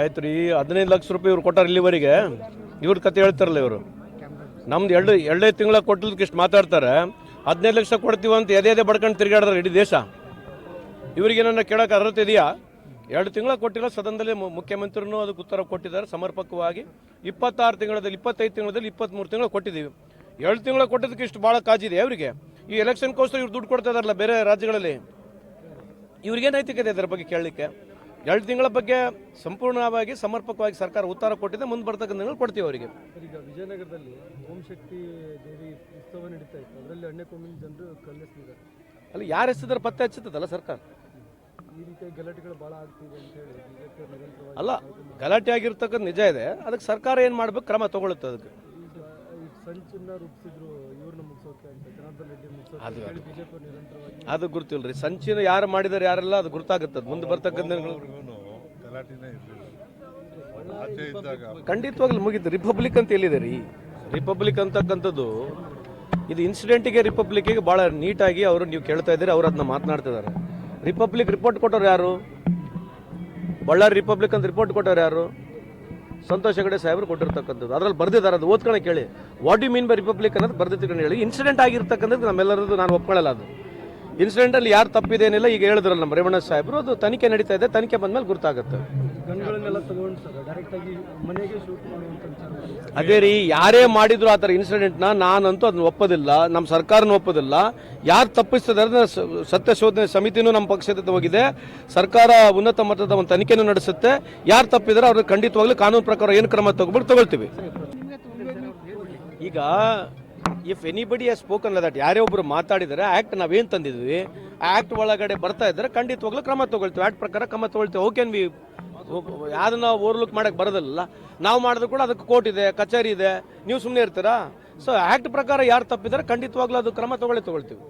ಆಯ್ತು ರೀ ಹದಿನೈದು ಲಕ್ಷ ರೂಪಾಯಿ ಇವ್ರು ಕೊಟ್ಟಾರ ಇಲ್ಲಿವರೆಗೆ. ಇವ್ರ ಕತೆ ಹೇಳ್ತಾರಲ್ಲ ಇವರು. ನಮ್ದು ಎರಡು, ಎರಡೇ ತಿಂಗಳ ಕೊಟ್ಟದಕ್ಕೆ ಇಷ್ಟು ಮಾತಾಡ್ತಾರೆ. ಹದಿನೈದು ಲಕ್ಷ ಕೊಡ್ತೀವಿ ಅಂತ ಎದೆ ಎದೆ ಬಡ್ಕೊಂಡು ತಿರುಗಾಡ್ತಾರೆ ಇಡೀ ದೇಶ. ಇವರಿಗೆ ನನ್ನ ಕೇಳೋಕೆ ಅರ್ಹತೆ ಇದೆಯಾ? ಎರಡು ತಿಂಗಳ ಕೊಟ್ಟಿಲ್ಲ ಸದನದಲ್ಲಿ ಮುಖ್ಯಮಂತ್ರಿನೂ ಅದಕ್ಕೆ ಉತ್ತರ ಕೊಟ್ಟಿದ್ದಾರೆ, ಸಮರ್ಪಕವಾಗಿ. ಇಪ್ಪತ್ತಾರು ತಿಂಗಳಲ್ಲಿ ಇಪ್ಪತ್ತೈದು ತಿಂಗಳಲ್ಲಿ ಇಪ್ಪತ್ತ್ಮೂರು ತಿಂಗಳು ಕೊಟ್ಟಿದ್ದೀವಿ. ಎರಡು ತಿಂಗಳ ಕೊಟ್ಟಿದ್ದಕ್ಕೆ ಇಷ್ಟು ಭಾಳ ಕಾಜಿದೆ ಅವರಿಗೆ. ಈ ಎಲೆಕ್ಷನ್ಗೋಸ್ಕರ ಇವ್ರು ದುಡ್ಡು ಕೊಡ್ತಾ ಇದಾರಲ್ಲ ಬೇರೆ ರಾಜ್ಯಗಳಲ್ಲಿ. ಇವ್ರಿಗೆ ನೈತಿಕತೆ ಇದರ ಬಗ್ಗೆ ಕೇಳಲಿಕ್ಕೆ? ಎರಡು ತಿಂಗಳ ಬಗ್ಗೆ ಸಂಪೂರ್ಣವಾಗಿ ಸಮರ್ಪಕವಾಗಿ ಸರ್ಕಾರ ಉತ್ತರ ಕೊಟ್ಟಿದೆ ಮುಂದೆ ಬರ್ತಕ್ಕಂಥ ದಿನಗಳು ಕೊಡ್ತೀವಿ ಅವರಿಗೆ. ಈಗ ವಿಜಯನಗರದಲ್ಲಿ ಓಂ ಶಕ್ತಿ ದೇವಿ ಉತ್ಸವ ನಡೀತಾ ಇತ್ತು. ಅದರಲ್ಲಿ ಅಣ್ಣೆ ಕೊಮ್ಮಿನ ಜನರು ಕಲ್ಲೆಸ್ತಿದ್ದಾರೆ ಅಲ್ಲಿ ಯಾರು ಎತ್ತಿದ್ರೆ ಪತ್ತೆ ಹಚ್ಚುತ್ತದಲ್ಲ ಸರ್ಕಾರ? ಈ ರೀತಿಯ ಗಲಾಟೆಗಳು ಭಾಳ ಆಗ್ತಿದೆ ಅಂತ ಹೇಳಿ ಅಲ್ಲ ಗಲಾಟೆ ಆಗಿರ್ತಕ್ಕಂಥ ನಿಜ ಇದೆ. ಅದಕ್ಕೆ ಸರ್ಕಾರ ಏನು ಮಾಡ್ಬೇಕು? ಕ್ರಮ ತಗೊಳುತ್ತೆ ಅದಕ್ಕೆ. ಸಂಚನ್ನ ರೂಪಿಸಿದ್ರು ಇವ್ರನ್ನ ಮುಗಿಸೋಕೆ ಅಂತ ಜನಾರ್ದನ್ ರೆಡ್ಡಿ ಮುಗಿಸೋಕೆ ಬಿಜೆಪಿ ನಿರಂತರವಾಗಿ ಅದು ಗುರುತಿಲ್ರಿ. ರೀ ಸಂಚಿನ ಯಾರು ಮಾಡಿದಾರೆ ಯಾರೆಲ್ಲ ಅದು ಗುರ್ತಾಗುತ್ತೆ ಅದು ಮುಂದೆ ಬರ್ತಕ್ಕಂಥ ಅವ್ರಿಗೂನು ಇರಲಿಲ್ಲ. ಖಂಡಿತವಾಗ್ಲೂ ಮುಗೀತು. ರಿಪಬ್ಲಿಕ್ ಅಂತ ಎಲ್ಲಿದೆ ರೀ? ರಿಪಬ್ಲಿಕ್ ಅಂತಕ್ಕಂಥದ್ದು ಇದು ಇನ್ಸಿಡೆಂಟಿಗೆ ರಿಪಬ್ಲಿಕ್ಕಿಗೆ ಭಾಳ ನೀಟಾಗಿ ಅವರು ನೀವು ಕೇಳ್ತಾ ಇದ್ದೀರಿ ಅವ್ರು ಅದನ್ನ ಮಾತನಾಡ್ತಿದ್ದಾರೆ ರಿಪಬ್ಲಿಕ್ ರಿಪೋರ್ಟ್ ಕೊಟ್ಟವ್ರು ಯಾರು? ಬಳ್ಳಾರಿ ರಿಪಬ್ಲಿಕ್ ಅಂತ ರಿಪೋರ್ಟ್ ಕೊಟ್ಟವ್ರು ಯಾರು? ಸಂತೋಷ್ ಹೆಗಡೆ ಸಾಹೇಬರು ಕೊಟ್ಟಿರ್ತಕ್ಕಂಥದ್ದು. ಅದ್ರಲ್ಲಿ ಬರ್ದಿದ್ದಾರೆ ಅದು. ಓದ್ಕೊಳ್ಳೆ ಕೇಳಿ. What you mean by republic ಅನ್ನೋದು ಬರ್ದಿತ್ತು ಹೇಳಿ. ಇನ್ಸಿಡೆಂಟ್ ಆಗಿರ್ತಕ್ಕಂಥದ್ದು ನಮ್ಮೆಲ್ಲರದ್ದು ನಾನು ಒಪ್ಕೊಳ್ಳಲ್ಲ ಅದು. ಇನ್ಸಿಡೆಂಟಲ್ಲಿ ಯಾರು ತಪ್ಪಿದೇನಿಲ್ಲ ಈಗ ಹೇಳಿದ್ರಲ್ಲ ನಮ್ಮ ರೇವಣ್ಣ ಸಾಹೇಬರು. ಅದು ತನಿಖೆ ನಡೀತಾ ಇದೆ. ತನಿಖೆ ಬಂದ್ಮೇಲೆ ಗುರ್ತಾಗುತ್ತೆ. ಅದೇ ರೀ ಯಾರೇ ಮಾಡಿದ್ರು ಆ ಥರ ಇನ್ಸಿಡೆಂಟ್ನ ನಾನಂತೂ ಅದನ್ನ ಒಪ್ಪೋದಿಲ್ಲ ನಮ್ಮ ಸರ್ಕಾರನೂ ಒಪ್ಪೋದಿಲ್ಲ. ಯಾರು ತಪ್ಪಿಸ್ತದೆ ಸತ್ಯ ಶೋಧನೆ ಸಮಿತಿನೂ ನಮ್ಮ ಪಕ್ಷದ ಹೋಗಿದೆ. ಸರ್ಕಾರ ಉನ್ನತ ಮಟ್ಟದ ಒಂದು ತನಿಖೆನೂ ನಡೆಸುತ್ತೆ. ಯಾರು ತಪ್ಪಿದ್ರೆ ಅವ್ರಿಗೆ ಖಂಡಿತವಾಗ್ಲೂ ಕಾನೂನು ಪ್ರಕಾರ ಏನು ಕ್ರಮ ತಗೊಬಿಟ್ಟು ತಗೊಳ್ತೀವಿ. ಈಗ if anybody is spoken that ಯಾರೇ ಒಬ್ರು ಮಾತಾಡಿದರೆ ಆ್ಯಕ್ಟ್ ನಾವೇನು ತಂದಿದ್ವಿ? ಆ್ಯಕ್ಟ್ ಒಳಗಡೆ ಬರ್ತಾ ಇದ್ದರೆ ಖಂಡಿತವಾಗ್ಲೂ ಕ್ರಮ ತಗೊಳ್ತೀವಿ. ಆ್ಯಕ್ಟ್ ಪ್ರಕಾರ ಕ್ರಮ ತಗೊಳ್ತೀವಿ. ಓಕೆ ವಿ ಯಾವ್ದನ್ನ ಓವರ್ಲುಕ್ ಮಾಡಕ್ಕೆ ಬರೋದಿಲ್ಲ. ನಾವು ಮಾಡಿದ್ರು ಕೂಡ ಅದಕ್ಕೆ ಕೋರ್ಟ್ ಇದೆ, ಕಚೇರಿ ಇದೆ. ನೀವು ಸುಮ್ಮನೆ ಇರ್ತೀರಾ? ಸೊ ಆಕ್ಟ್ ಪ್ರಕಾರ ಯಾರು ತಪ್ಪಿದ್ರೆ ಖಂಡಿತವಾಗ್ಲೂ ಅದು ಕ್ರಮ ತಗೊಳ್ಳಿ, ತಗೊಳ್ತೀವಿ.